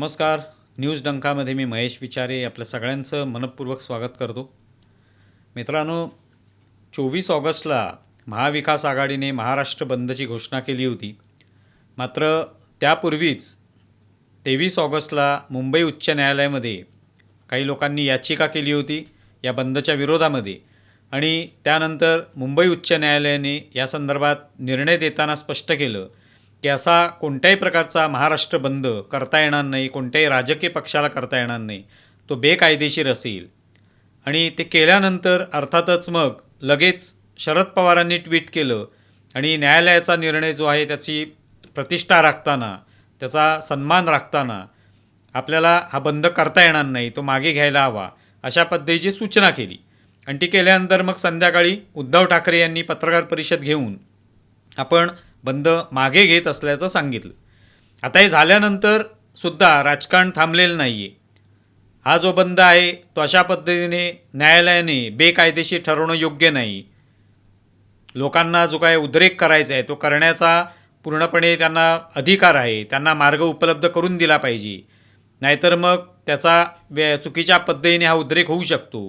नमस्कार. न्यूज डंकामध्ये मी महेश विचारे आपल्या सगळ्यांचं मनपूर्वक स्वागत करतो. मित्रांनो चोवीस ऑगस्टला महाविकास आघाडीने महाराष्ट्र बंदची घोषणा केली होती. मात्र त्यापूर्वीच तेवीस ऑगस्टला मुंबई उच्च न्यायालयामध्ये काही लोकांनी याचिका केली होती या बंदच्या विरोधामध्ये आणि त्यानंतर मुंबई उच्च न्यायालयाने या संदर्भात निर्णय देताना स्पष्ट केलं की असा कोणत्याही प्रकारचा महाराष्ट्र बंद करता येणार नाही कोणत्याही राजकीय पक्षाला करता येणार नाही तो बेकायदेशीर असेल. आणि ते केल्यानंतर अर्थातच मग लगेच शरद पवारांनी ट्विट केलं आणि न्यायालयाचा निर्णय जो आहे त्याची प्रतिष्ठा राखताना त्याचा सन्मान राखताना आपल्याला हा बंद करता येणार नाही तो मागे घ्यायला हवा अशा पद्धतीची सूचना केली. आणि ती केल्यानंतर मग संध्याकाळी उद्धव ठाकरे यांनी पत्रकार परिषद घेऊन आपण बंद मागे घेत असल्याचं सांगितलं. आता हे झाल्यानंतर सुद्धा राजकारण थांबलेलं नाही आहे हा जो बंद आहे तो अशा पद्धतीने न्यायालयाने बेकायदेशीर ठरवणं योग्य नाही. लोकांना जो काय उद्रेक करायचा आहे तो करण्याचा पूर्णपणे त्यांना अधिकार आहे. त्यांना मार्ग उपलब्ध करून दिला पाहिजे. नाहीतर मग त्याचा वे चुकीच्या पद्धतीने हा उद्रेक होऊ शकतो.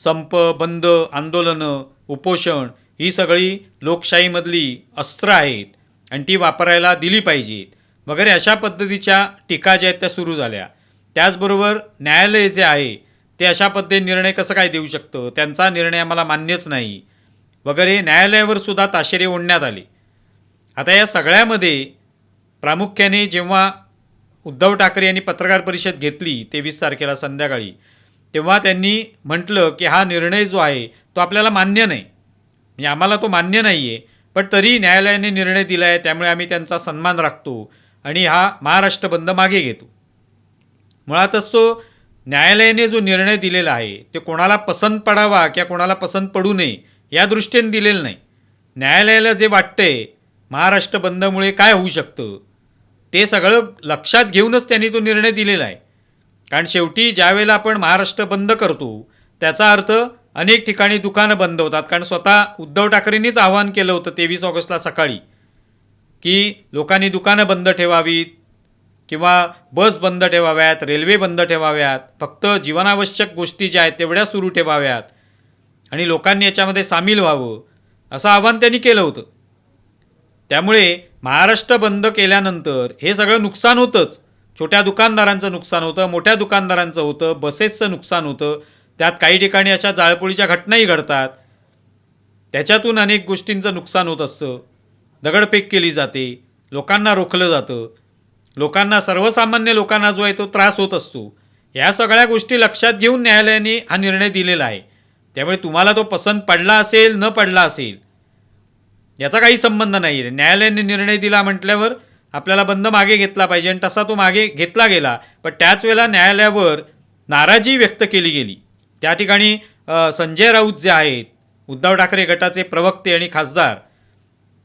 संप बंद आंदोलनं उपोषण ही सगळी लोकशाहीमधली अस्त्र आहेत आणि ती वापरायला दिली पाहिजेत. वगैरे अशा पद्धतीच्या टीका ज्या आहेत त्या सुरू झाल्या. त्याचबरोबर न्यायालय जे आहे ते अशा पद्धतीने निर्णय कसं काय देऊ शकतं? त्यांचा निर्णय आम्हाला मान्यच नाही. वगैरे न्यायालयावर सुद्धा ताशेरे ओढण्यात आले. आता या सगळ्यामध्ये प्रामुख्याने जेव्हा उद्धव ठाकरे यांनी पत्रकार परिषद घेतली तेवीस तारखेला संध्याकाळी तेव्हा त्यांनी म्हटलं की हा निर्णय जो आहे तो आपल्याला मान्य नाही. म्हणजे आम्हाला तो मान्य नाही आहे पण तरी न्यायालयाने निर्णय दिला आहे त्यामुळे आम्ही त्यांचा सन्मान राखतो आणि हा महाराष्ट्र बंद मागे घेतो. मुळातच तो न्यायालयाने जो निर्णय दिलेला आहे ते कोणाला पसंत पडावा किंवा कोणाला पसंत पडू नये या दृष्टीने दिलेलं नाही. न्यायालयाला जे वाटतंय महाराष्ट्र बंदमुळे काय होऊ शकतं ते सगळं लक्षात घेऊनच त्यांनी तो निर्णय दिलेला आहे. कारण शेवटी ज्यावेळेला आपण महाराष्ट्र बंद करतो त्याचा अर्थ अनेक ठिकाणी दुकानं बंद होतात. कारण स्वतः उद्धव ठाकरेंनीच आवाहन केलं होतं तेवीस ऑगस्टला सकाळी की लोकांनी दुकानं बंद ठेवावीत किंवा बस बंद ठेवाव्यात रेल्वे बंद ठेवाव्यात फक्त जीवनावश्यक गोष्टी ज्या आहेत तेवढ्या सुरू ठेवाव्यात आणि लोकांनी याच्यामध्ये सामील व्हावं असं आव्हान त्यांनी केलं होतं. त्यामुळे महाराष्ट्र बंद केल्यानंतर हे सगळं नुकसान होतंच. छोट्या दुकानदारांचं नुकसान होतं मोठ्या दुकानदारांचं होतं बसेसचं नुकसान होतं. त्यात काही ठिकाणी अशा जाळपोळीच्या घटनाही घडतात. त्याच्यातून अनेक गोष्टींचं नुकसान होत असतं. दगडफेक केली जाते. लोकांना रोखलं जातं. लोकांना सर्वसामान्य लोकांना जो आहे तो त्रास होत असतो. या सगळ्या गोष्टी लक्षात घेऊन न्यायालयाने हा निर्णय दिलेला आहे. त्यामुळे तुम्हाला तो पसंत पडला असेल न पडला असेल याचा काही संबंध नाही. आहे न्यायालयाने निर्णय दिला म्हटल्यावर आपल्याला बंद मागे घेतला पाहिजे आणि तसा तो मागे घेतला गेला. पण त्याच वेळेला न्यायालयावर नाराजी व्यक्त केली गेली. त्या ठिकाणी संजय राऊत जे आहेत उद्धव ठाकरे गटाचे प्रवक्ते आणि खासदार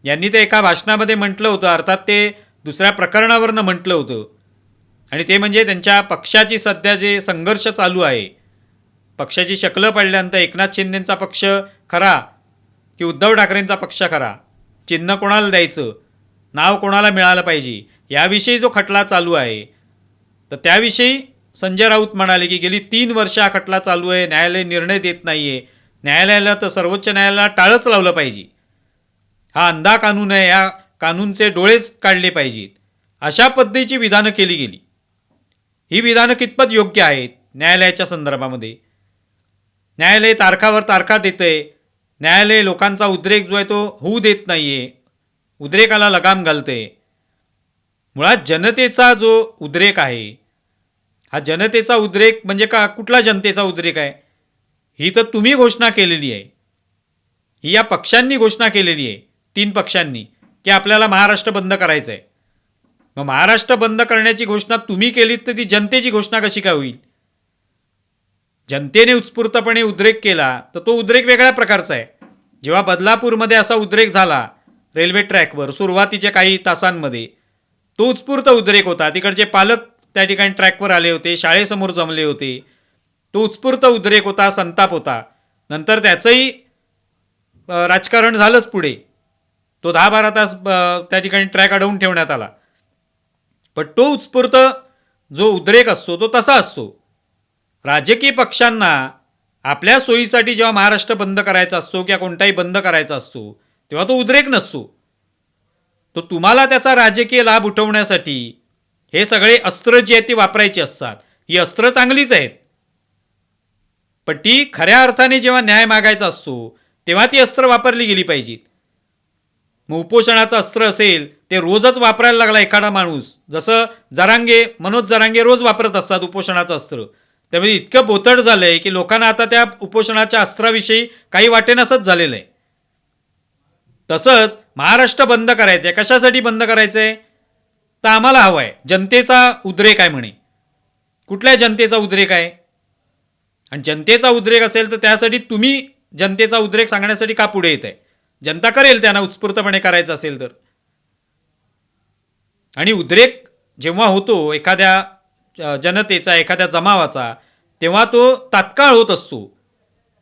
यांनी ते एका भाषणामध्ये म्हटलं होतं. अर्थात ते दुसऱ्या प्रकरणावरनं म्हटलं होतं. आणि ते म्हणजे त्यांच्या पक्षाची सध्या जे संघर्ष चालू आहे पक्षाची शकलं पडल्यानंतर एकनाथ शिंदेंचा पक्ष खरा की उद्धव ठाकरेंचा पक्ष खरा? चिन्ह कोणाला द्यायचं? नाव कोणाला मिळालं पाहिजे? याविषयी जो खटला चालू आहे तर त्याविषयी संजय राऊत म्हणाले की गेली तीन वर्ष हा खटला चालू आहे न्यायालय निर्णय देत नाही आहे न्यायालयाला तर सर्वोच्च न्यायालयाला टाळच लावलं पाहिजे. हा अंधा कानून आहे या कानूनचे डोळेच काढले पाहिजेत. अशा पद्धतीची विधानं केली गेली. ही विधानं कितपत योग्य आहेत? न्यायालयाच्या संदर्भामध्ये. न्यायालय तारखावर तारखा देतंय. न्यायालय लोकांचा उद्रेक जो आहे तो होऊ देत नाही आहे उद्रेकाला लगाम घालते मुळात जनतेचा जो उद्रेक आहे हा जनतेचा उद्रेक म्हणजे का? कुठला जनतेचा उद्रेक आहे? ही तर तुम्ही घोषणा केलेली आहे. ही या पक्षांनी घोषणा केलेली आहे. तीन पक्षांनी. की आपल्याला महाराष्ट्र बंद करायचं आहे. मग महाराष्ट्र बंद करण्याची घोषणा तुम्ही केलीत तर ती जनतेची घोषणा कशी काय होईल? जनतेने उत्स्फूर्तपणे उद्रेक केला तर तो उद्रेक वेगळ्या प्रकारचा आहे. जेव्हा बदलापूरमध्ये असा उद्रेक झाला रेल्वे ट्रॅकवर सुरुवातीच्या काही तासांमध्ये तो उत्स्फूर्त उद्रेक होता. तिकडचे पालक त्या ठिकाणी ट्रॅकवर आले होते शाळेसमोर जमले होते. तो उत्स्फूर्त उद्रेक होता संताप होता. नंतर त्याचंही राजकारण झालंच पुढे. तो दहा बारा तास त्या ठिकाणी ट्रॅक अडवून ठेवण्यात आला. पण तो उत्स्फूर्त जो उद्रेक असतो तो तसा असतो. राजकीय पक्षांना आपल्या सोयीसाठी जेव्हा महाराष्ट्र बंद करायचा असतो किंवा कोणताही बंद करायचा असतो तेव्हा तो उद्रेक नसतो. तो तुम्हाला त्याचा राजकीय लाभ उठवण्यासाठी हे सगळे अस्त्र जी आहेत ती वापरायची असतात. ही अस्त्र चांगलीच आहेत. पण ती खऱ्या अर्थाने जेव्हा न्याय मागायचा असतो तेव्हा ती अस्त्र वापरली गेली पाहिजेत. मग उपोषणाचं अस्त्र असेल ते रोजच वापरायला लागला एखादा माणूस. जसं जरांगे मनोज जरांगे रोज वापरत असतात उपोषणाचं अस्त्र. त्यामुळे इतकं बोतड झालं आहे की लोकांना आता त्या उपोषणाच्या अस्त्राविषयी काही वाटेनसंच झालेलं आहे. तसंच महाराष्ट्र बंद करायचं आहे कशासाठी बंद करायचं आहे तर आम्हाला हवं आहे. जनतेचा उद्रेक आहे म्हणे. कुठल्या जनतेचा उद्रेक आहे? आणि जनतेचा उद्रेक असेल तर त्यासाठी तुम्ही जनतेचा उद्रेक सांगण्यासाठी का पुढे येत आहे जनता करेल त्यांना उत्स्फूर्तपणे करायचं असेल तर. आणि उद्रेक जेव्हा होतो एखाद्या जनतेचा एखाद्या जमावाचा तेव्हा तो तात्काळ होत असतो.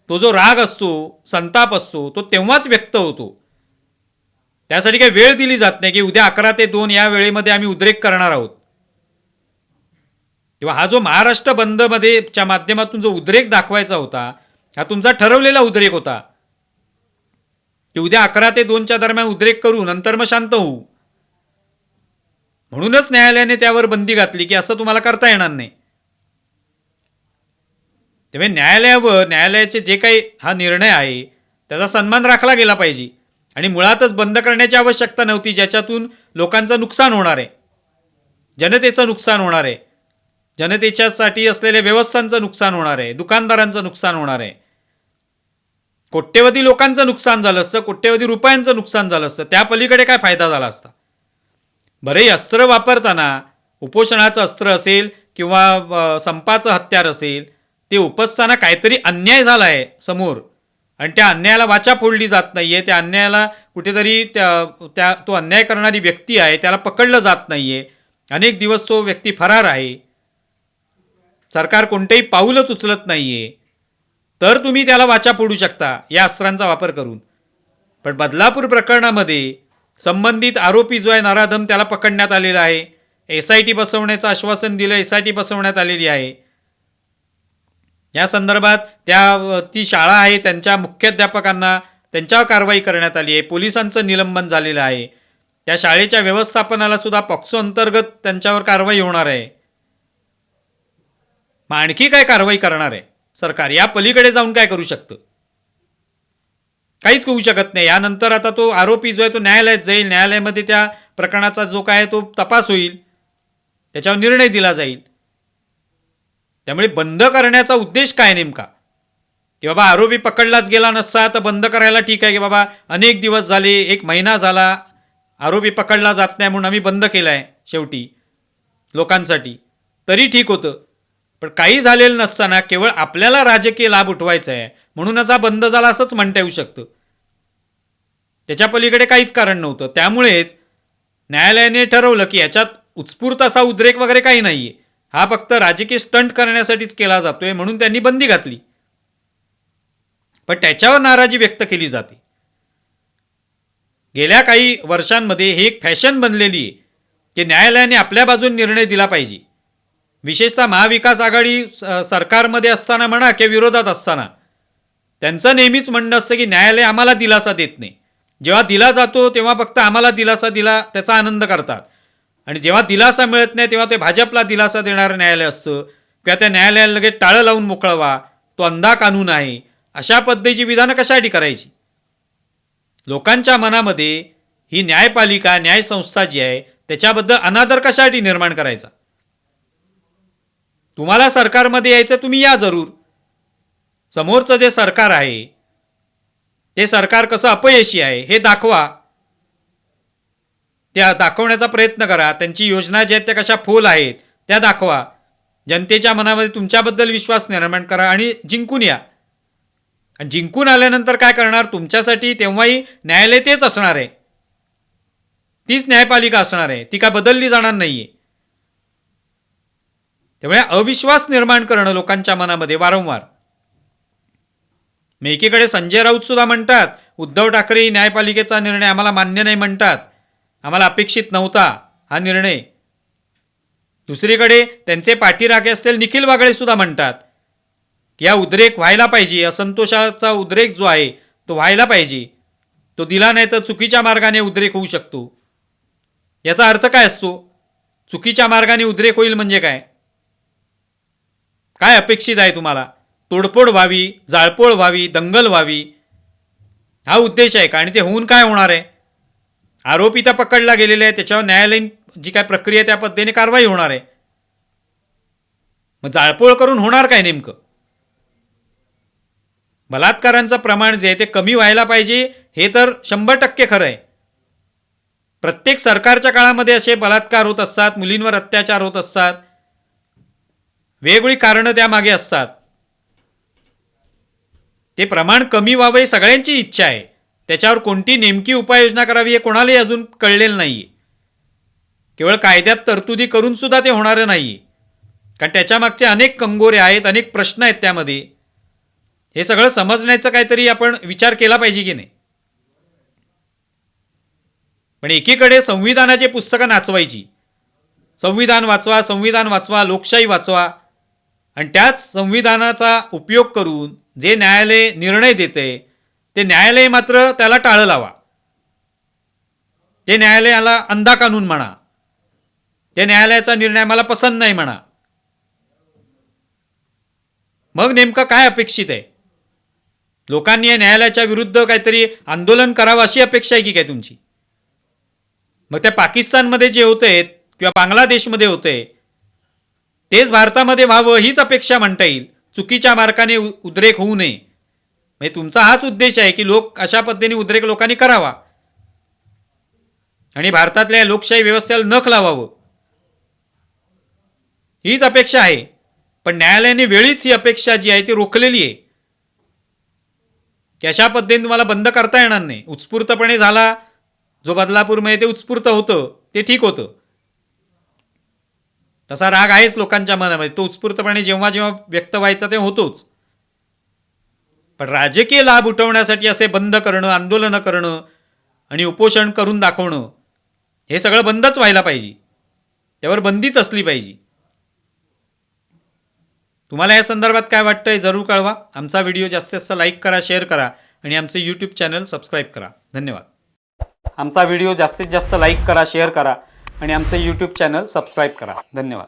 तो जो राग असतो संताप असतो तो तेव्हाच व्यक्त होतो. त्यासाठी काही वेळ दिली जात नाही की उद्या अकरा ते दोन या वेळेमध्ये आम्ही उद्रेक करणार आहोत. किंवा हा जो महाराष्ट्र बंदमध्ये च्या माध्यमातून जो उद्रेक दाखवायचा होता हा तुमचा ठरवलेला उद्रेक होता. की उद्या अकरा ते दोनच्या दरम्यान उद्रेक करू नंतर मग शांत होऊ. म्हणूनच न्यायालयाने त्यावर बंदी घातली की असं तुम्हाला करता येणार नाही. तेव्हा न्यायालयावर न्यायालयाचे जे काही हा निर्णय आहे त्याचा सन्मान राखला गेला पाहिजे. आणि मुळातच बंद करण्याची आवश्यकता नव्हती ज्याच्यातून लोकांचं नुकसान होणार आहे. जनतेचं नुकसान होणार आहे. जनतेच्यासाठी असलेल्या व्यवस्थांचं नुकसान होणार आहे. दुकानदारांचं नुकसान होणार आहे. कोट्यवधी लोकांचं नुकसान झालं असतं कोट्यवधी रुपयांचं नुकसान झालं असतं. त्या पलीकडे काय फायदा झाला असता? बरं अस्त्र वापरताना उपोषणाचं अस्त्र असेल किंवा संपाचं हत्यार असेल ते उपसताना काहीतरी अन्याय झाला आहे समोर. आणि त्या अन्यायाला वाचा फोडली जात नाही आहे त्या अन्यायाला कुठेतरी त्या त्या तो अन्याय करणारी व्यक्ती आहे त्याला पकडलं जात नाही आहे अनेक दिवस तो व्यक्ती फरार आहे. सरकार कोणतेही पाऊलच उचलत नाही आहे तर तुम्ही त्याला वाचा फोडू शकता या अस्त्रांचा वापर करून. पण बदलापूर प्रकरणामध्ये संबंधित आरोपी जो आहे नराधम त्याला पकडण्यात आलेला आहे. एस आय टी बसवण्याचं आश्वासन दिलं एस आय टी बसवण्यात आलेली आहे. या संदर्भात त्या ती शाळा आहे त्यांच्या मुख्याध्यापकांना त्यांच्यावर कारवाई करण्यात आली आहे पोलिसांचं निलंबन झालेलं आहे. त्या शाळेच्या व्यवस्थापनाला सुद्धा पॉक्सो अंतर्गत त्यांच्यावर कारवाई होणार आहे. मग आणखी काय कारवाई करणार आहे? सरकार या पलीकडे जाऊन काय करू शकतं? काहीच होऊ शकत नाही. यानंतर आता तो आरोपी जो आहे तो न्यायालयात जाईल. न्यायालयामध्ये त्या प्रकरणाचा जो काय आहे तो तपास होईल. त्याच्यावर निर्णय दिला जाईल. त्यामुळे बंद करण्याचा उद्देश काय नेमका? की बाबा आरोपी पकडलाच गेला नसता तर बंद करायला ठीक आहे की बाबा अनेक दिवस झाले एक महिना झाला आरोपी पकडला जात नाही म्हणून आम्ही बंद केला आहे शेवटी लोकांसाठी. तरी ठीक होतं. पण काही झालेलं नसताना केवळ आपल्याला राजकीय लाभ उठवायचा आहे म्हणूनच हा बंद झाला असंच म्हणता येऊ शकतं. त्याच्या पलीकडे काहीच कारण नव्हतं. त्यामुळेच न्यायालयाने ठरवलं की याच्यात उत्स्फूर्त असा उद्रेक वगैरे काही नाही आहे हा फक्त राजकीय स्टंट करण्यासाठीच केला जातोय म्हणून त्यांनी बंदी घातली. पण त्याच्यावर नाराजी व्यक्त केली जाते. गेल्या काही वर्षांमध्ये ही एक फॅशन बनलेली आहे की न्यायालयाने आपल्या बाजून निर्णय दिला पाहिजे. विशेषतः महाविकास आघाडी सरकारमध्ये असताना म्हणा किंवा विरोधात असताना त्यांचं नेहमीच म्हणणं असतं की न्यायालय आम्हाला दिलासा देत नाही. जेव्हा दिला जातो तेव्हा फक्त आम्हाला दिलासा दिला त्याचा आनंद करतात. आणि जेव्हा दिलासा मिळत नाही तेव्हा ते भाजपला दिलासा देणारं न्यायालय असतं. किंवा त्या न्यायालयाला लगेच टाळं लावून मोकळवा. तो अंधा कानून आहे अशा पद्धतीची विधानं कशासाठी करायची? लोकांच्या मनामध्ये ही न्यायपालिका न्यायसंस्था जी आहे त्याच्याबद्दल अनादर कशासाठी निर्माण करायचा? तुम्हाला सरकारमध्ये यायचं तुम्ही या जरूर. समोरचं जे सरकार आहे ते सरकार कसं अपयशी आहे हे दाखवा. त्या दाखवण्याचा प्रयत्न करा. त्यांची योजना ज्या आहेत त्या कशा फोल आहेत त्या दाखवा. जनतेच्या मनामध्ये तुमच्याबद्दल विश्वास निर्माण करा आणि जिंकून या. आणि जिंकून आल्यानंतर काय करणार? तुमच्यासाठी तेव्हाही न्यायालय तेच असणार आहे. तीच न्यायपालिका असणार आहे. ती काय बदलली जाणार नाही आहे त्यामुळे अविश्वास निर्माण करणं लोकांच्या मनामध्ये वारंवार. मग एकीकडे संजय राऊत सुद्धा म्हणतात उद्धव ठाकरे न्यायपालिकेचा निर्णय आम्हाला मान्य नाही म्हणतात. आम्हाला अपेक्षित नव्हता हा निर्णय. दुसरीकडे त्यांचे पाठीराखे असेल निखिल वागळे सुद्धा म्हणतात की या उद्रेक व्हायला पाहिजे असंतोषाचा उद्रेक जो आहे तो व्हायला पाहिजे. तो दिला नाही तर चुकीच्या मार्गाने उद्रेक होऊ शकतो. याचा अर्थ काय असतो? चुकीच्या मार्गाने उद्रेक होईल म्हणजे काय? काय अपेक्षित आहे तुम्हाला? तोडफोड व्हावी जाळपोळ व्हावी दंगल व्हावी हा उद्देश आहे का? आणि ते होऊन काय होणार आहे? आरोपी तर पकडला गेलेला आहे. त्याच्यावर न्यायालयीन जी काय प्रक्रिया त्या पद्धतीने कारवाई होणार आहे. मग जाळपोळ करून होणार काय नेमकं? बलात्कारांचं प्रमाण जे आहे ते कमी व्हायला पाहिजे हे तर शंभर टक्के खरं आहे. प्रत्येक सरकारच्या काळामध्ये असे बलात्कार होत असतात मुलींवर अत्याचार होत असतात. वेगवेगळी कारणं त्यामागे असतात. ते प्रमाण कमी व्हावं ही सगळ्यांची इच्छा आहे. त्याच्यावर कोणती नेमकी उपाययोजना करावी हे कोणालाही अजून कळलेलं नाही केवळ कायद्यात तरतुदी करून सुद्धा ते होणारं नाही कारण त्याच्यामागचे अनेक कंगोरे आहेत अनेक प्रश्न आहेत त्यामध्ये. हे सगळं समजण्याचं काहीतरी आपण विचार केला पाहिजे की नाही? पण एकीकडे संविधानाचे पुस्तकं नाचवायची. संविधान वाचवा संविधान वाचवा लोकशाही वाचवा. आणि त्याच संविधानाचा उपयोग करून जे न्यायालय निर्णय देते ते न्यायालय मात्र त्याला टाळं लावा. ते न्यायालयाला अंधा कानून म्हणा. ते न्यायालयाचा निर्णय मला पसंत नाही म्हणा. मग नेमकं काय अपेक्षित आहे? लोकांनी या न्यायालयाच्या विरुद्ध काहीतरी आंदोलन करावं अशी अपेक्षा आहे की काय तुमची? मग त्या पाकिस्तानमध्ये जे होते किंवा बांगलादेशमध्ये होते तेच भारतामध्ये व्हावं हीच अपेक्षा म्हणता येईल. चुकीच्या मार्गाने उद्रेक होऊ नये. म्हणजे तुमचा हाच उद्देश आहे की लोक अशा पद्धतीने उद्रेक लोकांनी करावा. आणि भारतातल्या लोकशाही व्यवस्थेला नख लावावं. हीच अपेक्षा आहे. पण न्यायालयाने वेळीच ही अपेक्षा जी आहे ती रोखलेली आहे. की अशा पद्धतीने तुम्हाला बंद करता येणार नाही. उत्स्फूर्तपणे झाला जो बदलापूरमध्ये ते उत्स्फूर्त होतं ते ठीक होतं. तसा राग आहेच लोकांच्या मनामध्ये. तो उत्स्फूर्तपणे जेव्हा जेव्हा व्यक्त व्हायचा ते होतोच. पण राजकीय लाभ उठवण्यासाठी असे बंद करणं आंदोलनं करणं आणि उपोषण करून दाखवणं हे सगळं बंदच व्हायला पाहिजे. त्यावर बंदीच असली पाहिजे. तुम्हाला या संदर्भात काय वाटतंय जरूर कळवा. आमचा व्हिडिओ जास्तीत जास्त लाईक करा शेअर करा आणि आमचे यूट्यूब चॅनल सबस्क्राईब करा. धन्यवाद. आमचा व्हिडिओ जास्तीत जास्त लाईक करा शेअर करा आणि आमचे यूट्यूब चॅनल सबस्क्राईब करा. धन्यवाद.